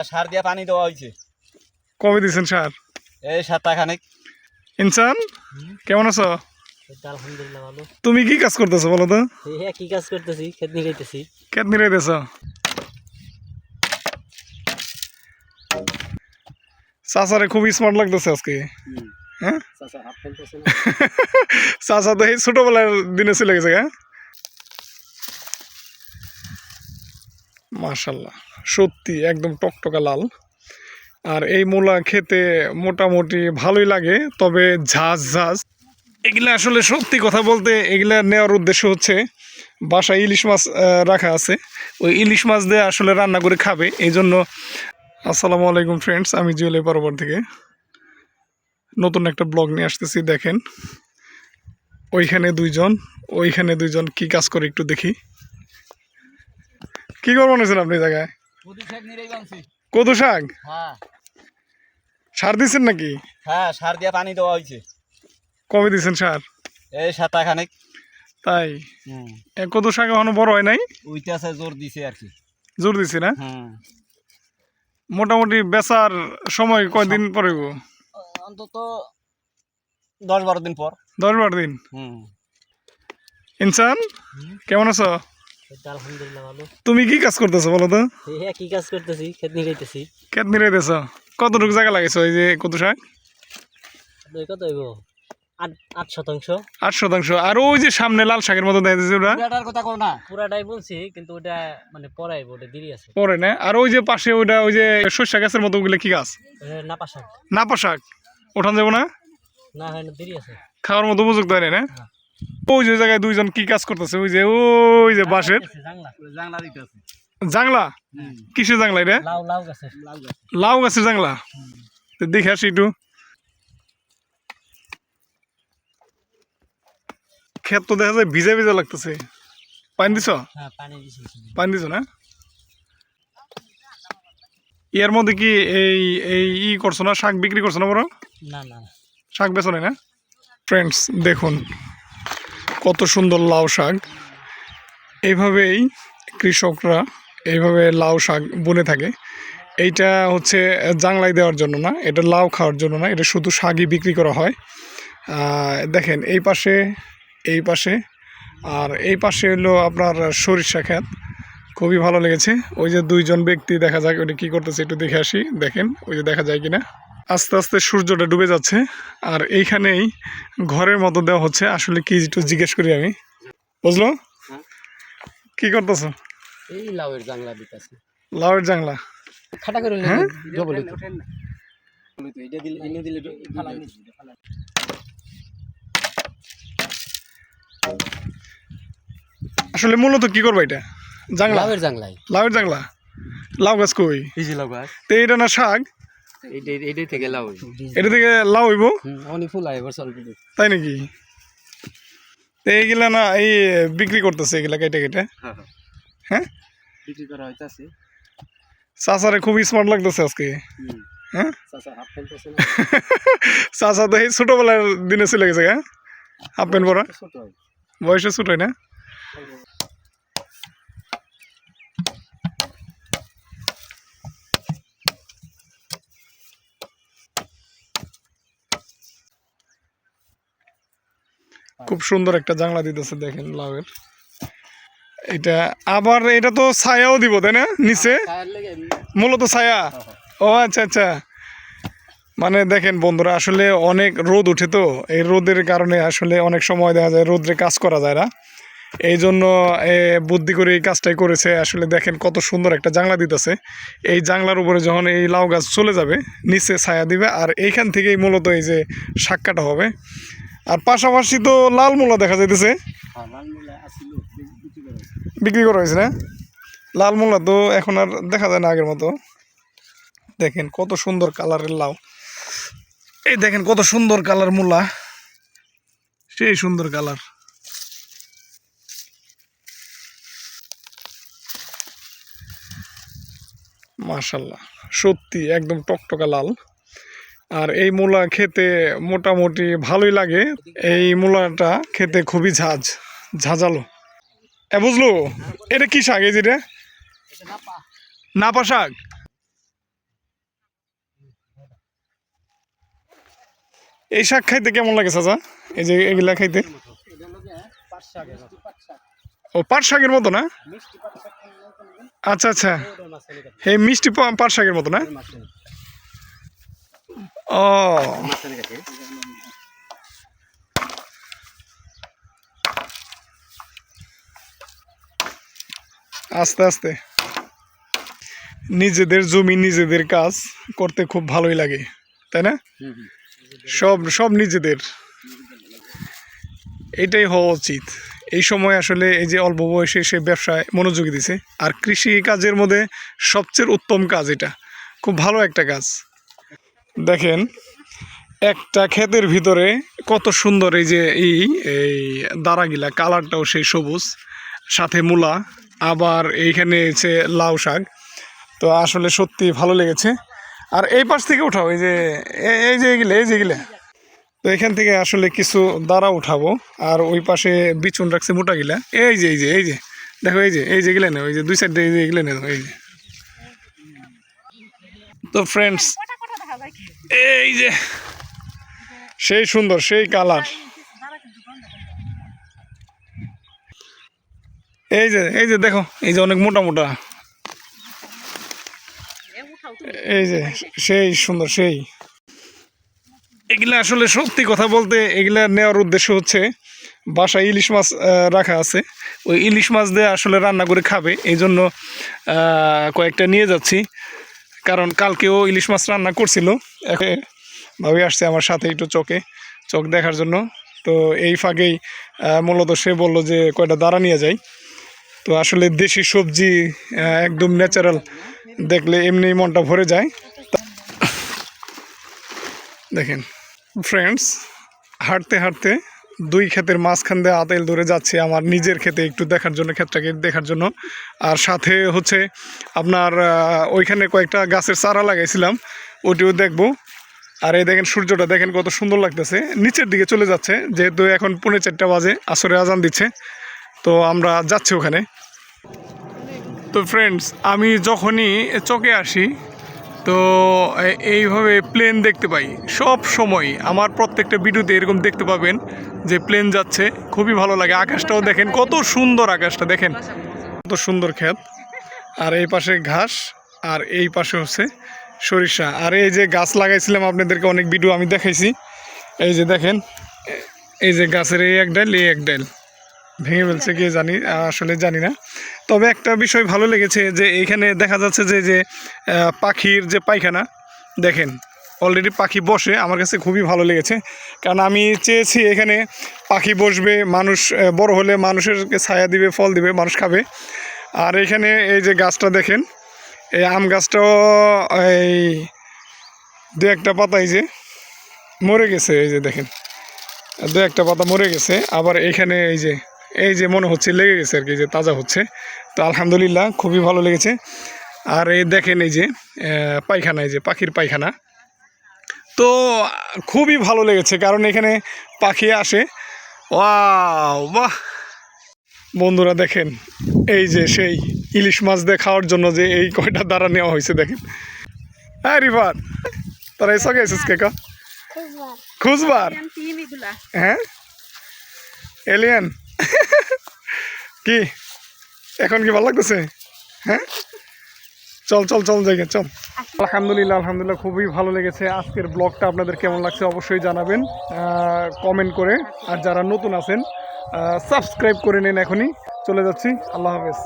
সার দিয়ে পানি দেওয়া হয়েছে। কবে দিয়েছেন সার? এই সাতটা খানিক ইনসান কেমন আছো? আলহামদুলিল্লাহ ভালো। তুমি কি কাজ করতেছো বলো তো? হ্যাঁ কি কাজ করতেছি? খেত নিগাইতেছি কেত নিরাইতেছ চাচারে খুব স্মার্ট লাগতেছে আজকে। হ্যাঁ? চাচা তো এই ছোটবেলার দিনে চলে গেছে হ্যাঁ? মাশাল্লাহ সত্যি একদম টকটকা লাল। আর এই মূলা খেতে মোটামুটি ভালোই লাগে, তবে ঝাঁজ ঝাঁজ। এগুলা আসলে সত্যি কথা বলতে এগুলা নেওয়ার উদ্দেশ্য হচ্ছে, বাসায় ইলিশ মাছ রাখা আছে। ওই ইলিশ মাছ দিয়ে আসলে রান্না করে খাবে এই জন্য আসসালামু আলাইকুম ফ্রেন্ডস আমি জুয়েলি পরবর থেকে। নতুন একটা ব্লগ নিয়ে আসতেছি, দেখেন। ওইখানে দুইজন ওইখানে দুইজন কি কাজ করে একটু দেখি। কি করব নিয়েছেন আপনি জায়গায়? কদু শাক হ্যাঁ। সার দিচ্ছেন নাকি? হ্যাঁ সার দিয়ে পানি দেওয়া হয়েছে। কবে দিচ্ছেন সার? এই সাতটা খানিক তাই কদু শাক এখনও বড় হয় নাই? আছে জোর দিছে আর কি। জোর দিছি না? মোটামুটি বেচার সময় কয়দিন পরে গো? অন্তত দশ বারো দিন পর। দশ বারো দিন? হুম। ইনসান কেমন আছো? আলহামদুলিল্লাহ ভালো। তুমি কি কাজ করতেছো বলো তো? হ্যাঁ কি কাজ করতেছি? খেত নিগাইতেছি কেত নিরাইতেছ কতটুকু জায়গা লাগাইছো এই যে কদু শাক? কত হইব? আট আট শতাংশ। আট শতাংশ। আর ওই যে সামনে লাল শাকের মতো দেখা যাচ্ছে ওটা? পুরাটার কথা কও না। পুরাটাই বলছি কিন্তু ওটা মানে পড়াইব ওটা দেরি আছে। পরে না? আর ওই যে পাশে ওইটা ওই যে শস্য গাছের মতো ওগুলো কি গাছ? নাপা শাক। নাপা শাক। ওঠান যাব না? না হয় দেরি আছে। খাওয়ার মতো উপযুক্ত হয় না? হ্যাঁ। ওই যে জায়গায় দুইজন কি কাজ করতেছে? ওই যে ওই যে বাঁশের। জাংলা কিসের জাংলা এটা? লাউ লাউ গাছে। লাল গাছ। গাছের জাংলা? দেখে আসি একটু। ক্ষেত তো দেখা যায় ভিজা ভিজা লাগতেছে। পানি দিছ? হ্যাঁ পানি দিছ না? ইয়ার মধ্যে কি এই এই ই করছ না শাক বিক্রি করছ না বড় না না শাক বেছো না? ফ্রেন্ডস দেখুন। কত সুন্দর লাউ শাক। এইভাবেই কৃষকরা এইভাবে লাউ শাক বুনে থাকে। এইটা হচ্ছে জাংলাই দেওয়ার জন্য না, এটা লাউ খাওয়ার জন্য না, এটা শুধু শাকই বিক্রি করা হয়। দেখেন, এই পাশে এই পাশে, আর এই পাশে হলো আপনার সরিষা ক্ষেত। খুবই ভালো লেগেছে। ওই যে দুইজন ব্যক্তি দেখা যায় ওটা কী করতেছে, একটু দেখে আসি। দেখেন, ওই যে দেখা যায় কিনা। আস্তে আস্তে সূর্যটা ডুবে যাচ্ছে। আর এইখানেই ঘরের মতো দেওয়া হচ্ছে। আসলে কি একটু জিজ্ঞেস করি আমি। বুঝলো? হ্যাঁ। কি করতেছো? এই লাউয়ের জাংলা দিতেছি। লাউয়ের জাংলা। খাটা করে হ্যাঁ? ডবল এটা দিলে এনে দিলে ফালাই আসলে মূলত কি করব এটা? জাংলা? লাউয়ের জাংলাই। লাউয়ের জাংলা? লাউ গাছ কই? এই যে লাউ গাছ। তো এটা না শাক? এইটাই এইটাই থেকে লাউ এটা থেকে লাউ হইব অনেক ফুল আয় বছর তাই নাকি? তো এইগুলা না এই বিক্রি করতেছে এগুলা কেটে কেটে হ্যাঁ বিক্রি করা হইতাছে চাচারে খুব স্মার্ট লাগতেছে আজকে। হুম হ্যাঁ চাচা হাফ ফেলতেছে না? চাচা তো এই ছোটবেলার দিনে চলে গেছে হ্যাঁ হাফ প্যান্ট পরা ছোট হয়। বয়সে ছোট হয় না? খুব সুন্দর একটা জাংলা দিতেছে দেখেন লাউয়ের। এটা আবার এটা তো ছায়াও দিব তাই না? নিচে? মূলত ছায়া? ও আচ্ছা আচ্ছা। মানে দেখেন বন্ধুরা আসলে অনেক রোদ উঠে তো এই রোদের কারণে আসলে অনেক সময় দেখা যায় রোদ্রে কাজ করা যায় না। এই জন্য বুদ্ধি করে এই কাজটাই করেছে আসলে দেখেন কত সুন্দর একটা জাংলা দিতেছে। এই জাংলার উপরে যখন এই লাউ গাছ চলে যাবে নিচে ছায়া দিবে আর এইখান থেকেই মূলত এই যে শাক কাটা হবে। আর পাশাপাশি তো লাল মূলা দেখা যাইতেছে। হ্যাঁ বিক্রি করা হয়েছে না? লাল মূলা তো এখন আর দেখা যায় না আগের মতো। দেখেন কত সুন্দর কালারের লাউ। এই দেখেন কত সুন্দর কালার মূলা। সেই সুন্দর কালার। মাশাল্লাহ সত্যি একদম টকটকা লাল। আর এই মূলা খেতে মোটামুটি ভালোই লাগে। এই মূলাটা খেতে খুবই ঝাঁঝ ঝাঁঝালো। এ, বুঝলো? এটা কি শাক এই যেটা নাপা শাক। এই শাক খাইতে কেমন লাগে চাচা? এই যে এগুলা খাইতে। ও, পাট শাকের মতো না? আচ্ছা আচ্ছা। এই মিষ্টি পাট শাকের মতো না? ও। আস্তে আস্তে। নিজেদের জমি, নিজেদের কাজ করতে খুব ভালোই লাগে, তাই না? সব সব নিজেদের। এটাই হওয়া উচিত। এই সময় আসলে এই যে অল্প বয়সে সে ব্যবসায় মনোযোগী দিছে। আর কৃষি কাজের মধ্যে সবচেয়ে উত্তম কাজ এটা। খুব ভালো একটা কাজ। দেখেন, একটা ক্ষেতের ভিতরে কত সুন্দর এই যে এই এই দাঁড়াগিলা কালারটাও সেই সবুজ, সাথে মূলা, আবার এইখানে হচ্ছে লাউ শাক। তো আসলে সত্যি ভালো লেগেছে। আর এই পাশ থেকে উঠাও, এই যে এই যে এগুলো, এই যে এগুলো। তো এখান থেকে আসলে কিছু দাঁড়া উঠাবো, আর ওই পাশে বিচুন রাখছে মোটা গিলা। এই যে এই যে এই যে, দেখো, এই যে এই যে এগুলো নেই ওই যে দুই সাইড এই যে এগুলো নেই এই যে। তো ফ্রেন্ডস এই যে সেই সুন্দর সেই কালার। এই যে এই যে দেখো এই যে অনেক মোটা মোটা। এই যে সেই সুন্দর সেই। এগুলা আসলে সত্যি কথা বলতে এগুলা নেওয়ার উদ্দেশ্য হচ্ছে বাসায় ইলিশ মাছ রাখা আছে। ওই ইলিশ মাছ দিয়ে আসলে রান্না করে খাবে এই জন্য কয়েকটা নিয়ে যাচ্ছি। কারণ কালকেও ইলিশ মাছ রান্না করছিল। একে ভাবি আসছে আমার সাথে একটু চোখে, চোখ দেখার জন্য। তো এই ফাঁকেই মূলত সে বলল যে কয়টা দাঁড়া নিয়ে যাই। তো আসলে দেশি সবজি একদম ন্যাচারাল দেখলে এমনি মনটা ভরে যায়। দেখেন ফ্রেন্ডস হাঁটতে হাঁটতে দুই ক্ষেতের মাঝখান দিয়ে আতেল ধরে যাচ্ছে আমার নিজের ক্ষেতে একটু দেখার জন্য, ক্ষেতটাকে দেখার জন্য। আর সাথে হচ্ছে আপনার ওইখানে কয়েকটা গাছের চারা লাগাইছিলাম ওটিও দেখব। আর এই দেখেন সূর্যটা, দেখেন কত সুন্দর লাগতেছে। নিচের দিকে চলে যাচ্ছে, যেহেতু এখন পুনে চারটা বাজে, আসরে আজান দিচ্ছে। তো আমরা যাচ্ছি ওখানে। তো ফ্রেন্ডস আমি যখনই চকে আসি তো এইভাবে প্লেন দেখতে পাই। সব সময় আমার প্রত্যেকটা ভিডিওতে এরকম দেখতে পাবেন যে প্লেন যাচ্ছে। খুবই ভালো লাগে। আকাশটাও দেখেন, কত সুন্দর আকাশটা, দেখেন। কত সুন্দর ক্ষেত। আর এই পাশে ঘাস, আর এই পাশে হচ্ছে সরিষা। আর এই যে গাছ লাগাইছিলাম, আপনাদেরকে অনেক ভিডিও আমি দেখাইছি। এই যে দেখেন এই যে গাছের এই এক ডাল, এই এক ডাল। ভেঙে ফেলছে কি জানি, আসলে জানি না। তবে একটা বিষয় ভালো লেগেছে যে এইখানে দেখা যাচ্ছে যে যে পাখির যে পায়খানা, দেখেন অলরেডি পাখি বসে, আমার কাছে খুবই ভালো লেগেছে। কারণ আমি চেয়েছি এখানে পাখি বসবে, মানুষ বড় হলে মানুষেরকে ছায়া দিবে, ফল দিবে, মানুষ খাবে। আর এখানে এই যে গাছটা দেখেন, এই আম গাছটাও, এই দু একটা পাতা এই যে মরে গেছে, এই যে দেখেন, দু একটা পাতা মরে গেছে। আবার এইখানে এই যে এই যে মনে হচ্ছে লেগে গেছে আর কি যে তাজা হচ্ছে। তো আলহামদুলিল্লাহ খুবই ভালো লেগেছে। আর এই দেখেন এই যে পায়খানা এই যে পাখির পায়খানা। তো খুবই ভালো লেগেছে কারণ এখানে পাখি আসে। বাহ! বন্ধুরা দেখেন এই যে সেই ইলিশ মাছ দিয়ে খাওয়ার জন্য যে এই কয়টা দ্বারা নেওয়া হয়েছে দেখেন। হ্যাঁ রিফাত তারা এসে গেছিস কে? কা? খুঁজবার হ্যাঁ? এলিয়ান? কি? এখন কি ভালো লাগতেছে? হ্যাঁ? চল চল চল জায়গা, চল। আলহামদুলিল্লাহ আলহামদুলিল্লাহ, খুবই ভালো লেগেছে। আজকের ব্লগটা আপনাদের কেমন লাগছে অবশ্যই জানাবেন। কমেন্ট করে। আর যারা নতুন আছেন সাবস্ক্রাইব করে নিন এখনই। চলে যাচ্ছি। আল্লাহ হাফেজ।